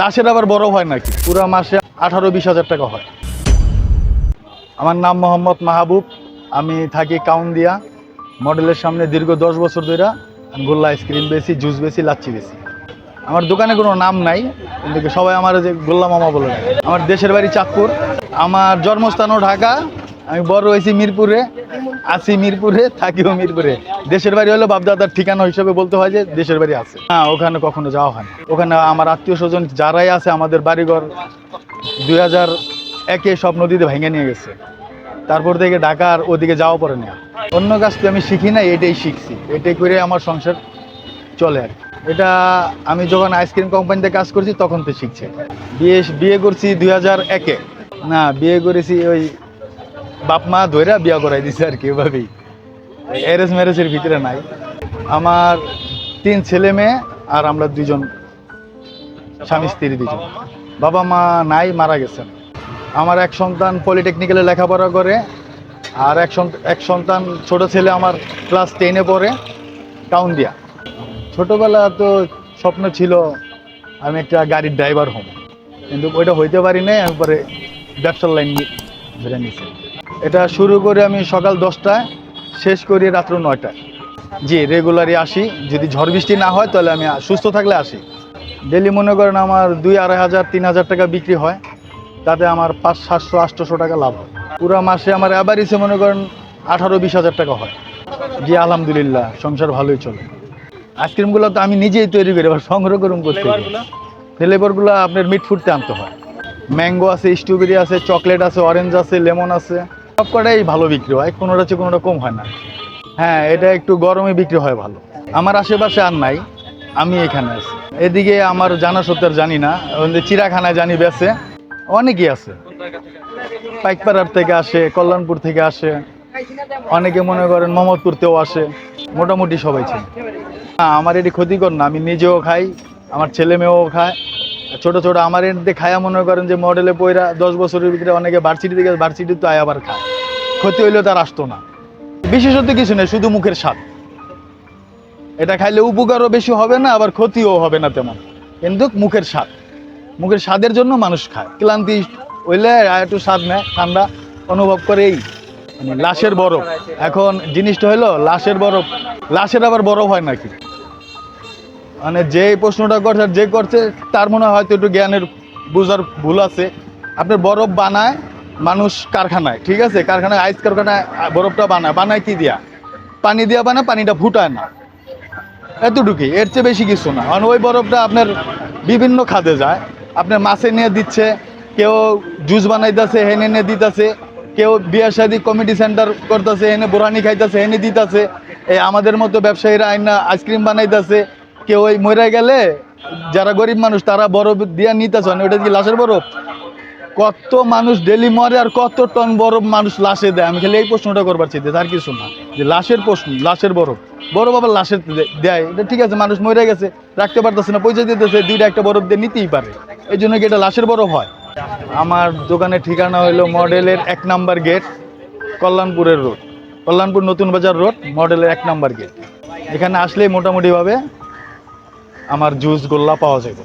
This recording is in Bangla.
লাশের আবার বড় হয় নাকি? পুরো মাসে আঠারো বিশ হাজার টাকা হয়। আমার নাম মোহাম্মদ মাহবুব, আমি থাকি কাউন্দিয়া। মডেলের সামনে দীর্ঘ দশ বছর ধরে আমি গোল্লা আইসক্রিম বেশি জুস বেশি লাচ্ছি বেশি আমার দোকানে কোনো নাম নাই, কিন্তু সবাই আমার যে গোল্লা মামা বলে আমার দেশের বাড়ি চাঁদপুর। আমার জন্মস্থানও ঢাকা আমি বড় হয়েছি মিরপুরে, আছি মিরপুরে, থাকিও মিরপুরে। দেশের বাড়ি হলো বাপদাদার ঠিকানা হিসেবে বলতে হয় যে দেশের বাড়ি আছে। হ্যাঁ ওখানে কখনো যাওয়া হয় না। ওখানে আমার আত্মীয় স্বজন যারাই আছে আমাদের বাড়িঘর দুই হাজার একে সব নদীতে ভেঙে নিয়ে গেছে। তারপর থেকে ঢাকার ওদিকে যাওয়া পড়ে না। অন্য কাজ তো আমি শিখি না এটাই শিখছি। এটাই করে আমার সংসার চলে আর এটা আমি যখন আইসক্রিম কোম্পানিতে কাজ করছি, তখন তো শিখছে। বিয়ে বিয়ে করছি দুই হাজার একে। না, বিয়ে করেছি ওই বাপ মা ধৈরা বিয়া করাই দিছে আর কি, এভাবেই। অ্যারেঞ্জ ম্যারেজের ভিতরে নাই। আমার তিন ছেলে মেয়ে আর আমরা দুজন স্বামী স্ত্রী দুজন বাবা মা নাই, মারা গেছেন আমার এক সন্তান পলিটেকনিক্যালে লেখাপড়া করে আর এক এক সন্তান ছোট ছেলে আমার ক্লাস টেনে পড়ে টাউন দিয়া। ছোটবেলা তো স্বপ্ন ছিল আমি একটা গাড়ির ড্রাইভার হব। কিন্তু ওইটা হইতে পারি নাই, আমি পরে ব্যবসার লাইন ধরে নিয়েছি। এটা শুরু করে আমি সকাল দশটায় শেষ করি রাত্র নয়টায়। জি রেগুলারই আসি। যদি ঝড় বৃষ্টি না হয় তাহলে আমি সুস্থ থাকলে আসি। ডেলি মনে করেন আমার দুই আড়াই হাজার তিন হাজার টাকা বিক্রি হয়। তাতে আমার পাঁচ সাতশো আটশোশো টাকা লাভ হয়। পুরো মাসে আমার অ্যাভারেজে মনে করেন আঠারো বিশ হাজার টাকা হয়। জি আলহামদুলিল্লাহ সংসার ভালোই চলে। আইসক্রিমগুলো তো আমি নিজেই তৈরি করি এবার সংগ্রহ করুন করতে ফ্লেভারগুলো আপনার মিট ফুটতে আনতে হয়। ম্যাঙ্গো আছে স্ট্রবেরি আছে চকলেট আছে অরেঞ্জ আছে লেমন আছে। সব কটাই ভালো বিক্রি হয় কোনোটা হচ্ছে, কোনোটা হয় না। হ্যাঁ এটা একটু গরমে বিক্রি হয় ভালো। আমার আশেপাশে আর নাই, আমি এখানে আছি। এদিকে আমার জানা সত্য আর জানি না চিড়াখানায় জানি বেছে অনেকেই আছে। পাইকপাড়ার থেকে আসে, কল্যাণপুর থেকে আসে, অনেকে মনে করেন মোহাম্মদপুরতেও আসে, মোটামুটি সবাই ছিল আমার এটি ক্ষতিকর না, আমি নিজেও খাই, আমার ছেলে মেয়েও খায় ছোট ছোট আমার এতে খায়া মনে করেন যে মডেলে পয়রা দশ বছরের ভিতরে অনেকে ভার্সিটি থেকে ভার্সিটি তো আয় আবার খায়। ক্ষতি হইলেও তার আসতো না। বিশেষত কিছু নেই, শুধু মুখের স্বাদ। এটা খাইলে উপকারও বেশি হবে না, আবার ক্ষতিও হবে না তেমন। কিন্তু মুখের স্বাদ। মুখের স্বাদের জন্য মানুষ খায়। ক্লান্তি হইলে একটু স্বাদ নেয়, ঠান্ডা অনুভব করে এই। মানে লাশের বরফ। এখন জিনিসটা হলো লাশের বরফ। লাশের আবার বরফ হয় নাকি? মানে যে প্রশ্নটা করছে যে করছে, তার মনে হয়তো একটু জ্ঞানের বোঝার ভুল আছে। আপনার বরফ বানায় মানুষ কারখানায়, ঠিক আছে? কারখানায়, আইস কারখানায় বরফটা বানায়। বানায় কি দিয়া? পানি দিয়া বানায়, পানিটা ফুটায় না। এতটুকুই, এর চেয়ে বেশি কিছু না। কারণ ওই বরফটা আপনার বিভিন্ন খাদে যায়। আপনার মাছে নিয়ে দিচ্ছে, কেউ জুস বানাইতেছে, হেনে নিয়ে দিতেছে, কেউ বিয়া শাদি কমিটি সেন্টার করতেছে, হেনে বোরানি খাইতেছে, হেনে দিতেছে। এই আমাদের মতো ব্যবসায়ীরা আইনা আইসক্রিম বানাইতেছে কেউ ওই মরে গেলে যারা গরিব মানুষ, তারা বরফ দিয়া নিতেছে ওটা কি লাশের বরফ? কত মানুষ ডেলি মরে আর কত টন বরফ মানুষ লাশে দেয়? আমি খালি এই প্রশ্নটা করবার চাইতে আর কিছু না। যে লাশের প্রশ্ন, লাশের বরফ। বরফ আবার লাশের দেয়। এটা ঠিক আছে, মানুষ মরে গেছে, রাখতে পারতেছে না, পয়সা দিতেছে, দুইটা একটা বরফ দিয়ে নিতেই পারে। এই জন্য কি এটা লাশের বরফ হয়? আমার দোকানের ঠিকানা হলো মডেলের এক নাম্বার গেট, কল্যাণপুরের রোড। কল্যাণপুর নতুন বাজার রোড, মডেলের এক নাম্বার গেট। এখানে আসলেই মোটামুটিভাবে আমার জুস গোল্লা পাওয়া যাবে।